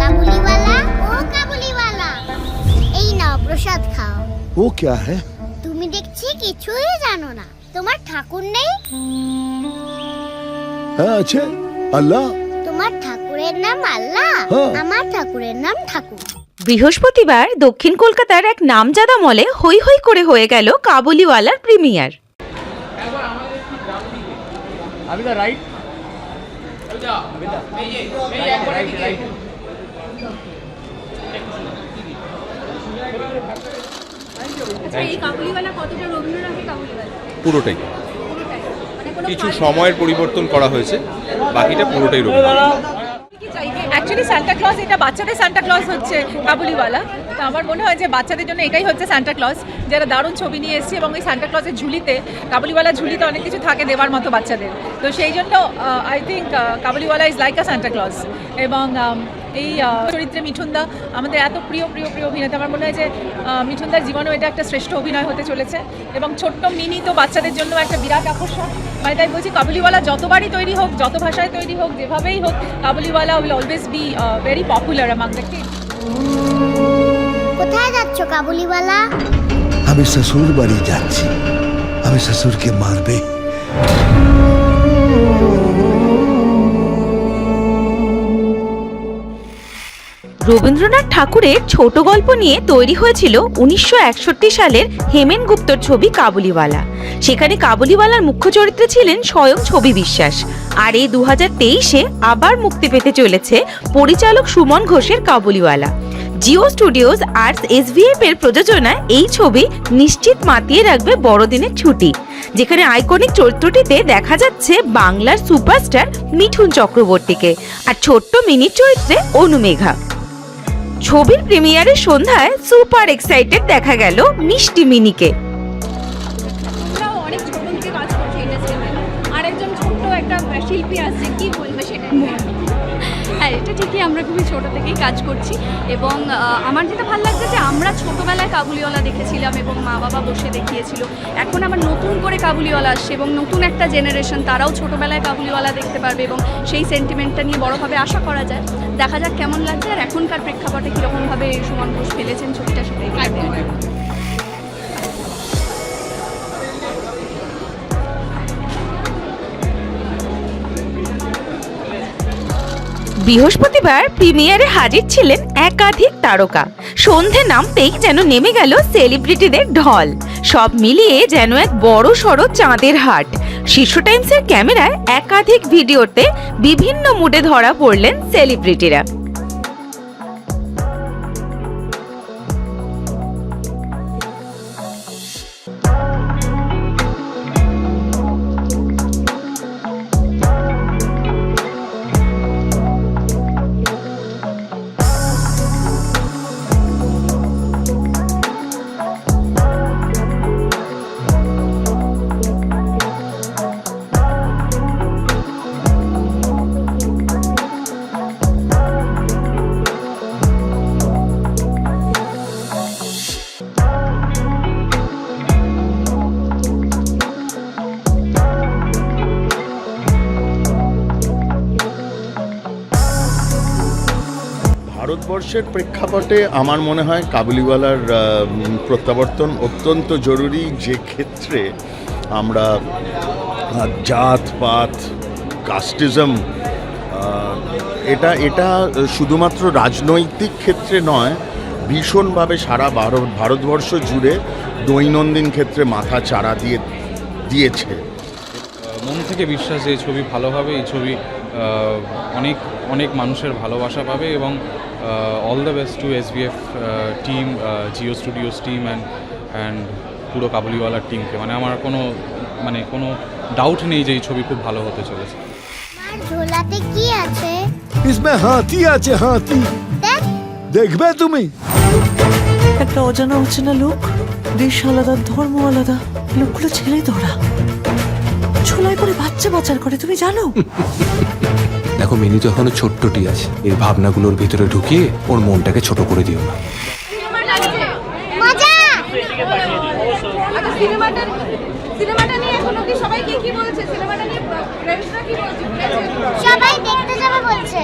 কাবুলিওয়ালা ও কাবুলিওয়ালা এই নাও প্রসাদ খাও वो क्या है তুমি দেখছি কিছুই জানো না তোমার ঠাকুর নেই हाँ, अच्छे अल्लाह তোমার ঠাকুরের নাম আল্লাহ হ্যাঁ। আমার ঠাকুরের নাম ঠাকুর বৃহস্পতিবার দক্ষিণ কলকাতার এক নামজাদা মলে হৈ হৈ করে হয়ে গেল কাবুলিওয়ালার প্রিমিয়ার अभी राइट আচ্ছা এই কাবুলিওয়ালা কতটা রবীন্দ্রনাথের কাবুলিওয়ালা পুরোটাই। কিছু সময়ের পরিবর্তন করা হয়েছে, বাকিটা পুরোটাই রবীন্দ্রনাথ। অ্যাকচুয়ালি সান্তা ক্লজ এটা বাচ্চাদের সান্তা ক্লজ হচ্ছে, কাবুলিওয়ালা। তো আমার মনে হয় যে বাচ্চাদের জন্য এটাই হচ্ছে সান্টা ক্লজ যারা দারুণ ছবি নিয়ে এসেছে এবং এই সান্টা ক্লজের ঝুলিতে কাবুলিওয়ালা ঝুলিতে অনেক কিছু থাকে দেওয়ার মতো বাচ্চাদের। তো সেই জন্য I think Kabuliwala is like a Santa Claus এবং এই চরিত্রে মিঠুনদা আমাদের এত প্রিয় প্রিয় প্রিয় অভিনেতা। আমার মনে হয় যে মিঠুনদার জীবনেও এটা একটা শ্রেষ্ঠ অভিনয় হতে চলেছে। এবং ছোট্ট মিনি তো বাচ্চাদের জন্য একটা বিরাট আকর্ষণ। মানে তাই বলছি, কাবুলিওয়ালা যতবারই তৈরি হোক, যত ভাষায় তৈরি হোক, যেভাবেই হোক, Kabuliwala will always be very popular kids কোথায় যাচ্ছ কাবুলিওয়ালা? আমি শ্বশুর বাড়ি যাচ্ছি। আমি শ্বশুরকে মারবে। রবীন্দ্রনাথ ঠাকুরের ছোট গল্প নিয়ে তৈরি হয়েছিল উনিশশো একষট্টি সালের হেমেন গুপ্তর ছবি কাবুলিওয়ালা। সেখানে কাবুলিওয়ালার মুখ্য চরিত্রে ছিলেন স্বয়ং ছবি বিশ্বাস। আর এই দু তেইশে আবার মুক্তি পেতে চলেছে পরিচালক সুমন ঘোষের Kabuliwala. Jio Studios arts SVF এর প্রযোজনায় এই ছবি নিশ্চিত মাতিয়ে রাখবে বড়দিনের ছুটি, যেখানে আইকনিক চরিত্রটিতে দেখা যাচ্ছে বাংলার সুপারস্টার মিঠুন চক্রবর্তীকে আর ছোট্ট মিনি চরিত্রে অনুমেঘা। ছবির প্রিমিয়ারের সন্ধ্যায় সুপার এক্সাইটেড দেখা গেল মিষ্টি মিনিকে। শিল্পী কি বলবে সেটা? হ্যাঁ এটা ঠিকই, আমরা খুবই ছোট থেকেই কাজ করছি এবং আমার যেটা ভালো লাগছে যে আমরা ছোটবেলায় কাবুলিওয়ালা দেখেছিলাম এবং মা বাবা বসে দেখিয়েছিল। এখন আমার নতুন করে কাবুলিওয়ালা আসছে এবং নতুন একটা জেনারেশন তারাও ছোটোবেলায় কাবুলিওয়ালা দেখতে পারবে এবং সেই সেন্টিমেন্টটা নিয়ে বড়োভাবে আশা করা যায়। দেখা যাক কেমন লাগছে আর এখনকার প্রেক্ষাপটে কীরকমভাবে সুমন ঘোষ ফেলেছেন ছবিটা সেটাই বৃহস্পতিবার প্রিমিয়ারে হাজির ছিলেন একাধিক তারকা। সন্ধে নামতেই যেন নেমে গেল সেলিব্রিটিদের ঢল। সব মিলিয়ে যেন এক বড় সড়ো চাঁদের হাট। শীর্ষ টাইমসের ক্যামেরায় একাধিক ভিডিওতে বিভিন্ন মুডে ধরা পড়লেন সেলিব্রিটিরা। ভারতবর্ষের প্রেক্ষাপটে আমার মনে হয় কাবুলিওয়ালার প্রত্যাবর্তন অত্যন্ত জরুরি যে ক্ষেত্রে আমরা জাত, পাত, কাস্টিজম এটা এটা শুধুমাত্র রাজনৈতিক ক্ষেত্রে নয়, ভীষণভাবে সারা ভারত, ভারতবর্ষ জুড়ে দৈনন্দিন ক্ষেত্রে মাথা চারা দিয়ে, দিয়েছে। মন থেকে বিশ্বাস এই ছবি ভালো হবে, এই ছবি অনেক অনেক মানুষের ভালোবাসা পাবে এবং all the best to S VF team Jio Studios team and and পুরো কাবুলিওয়ালার টিমকে মানে আমার কোনো মানে কোনো ডাউট নেই যে এই ছবি খুব ভালো হতে চলেছে আর ঝোলাতে কি আছে इसमें हाथी আছে হাতি দেখ দেখবে তুমি একটা অজানা অচেনা লোক দেশ আলাদা ধর্ম আলাদা লোকগুলো ছেলে ধরা ছোলাই করে বাচ্চা পাচার করে তুমি জানো? দেখো মিনি তো এখনও ছোট্টটি আছে। এর ভাবনাগুলোর ভিতরে ঢুকিয়ে ওর মনটাকে ছোট করে দিও না। সবাই দেখতে যাবে বলছে।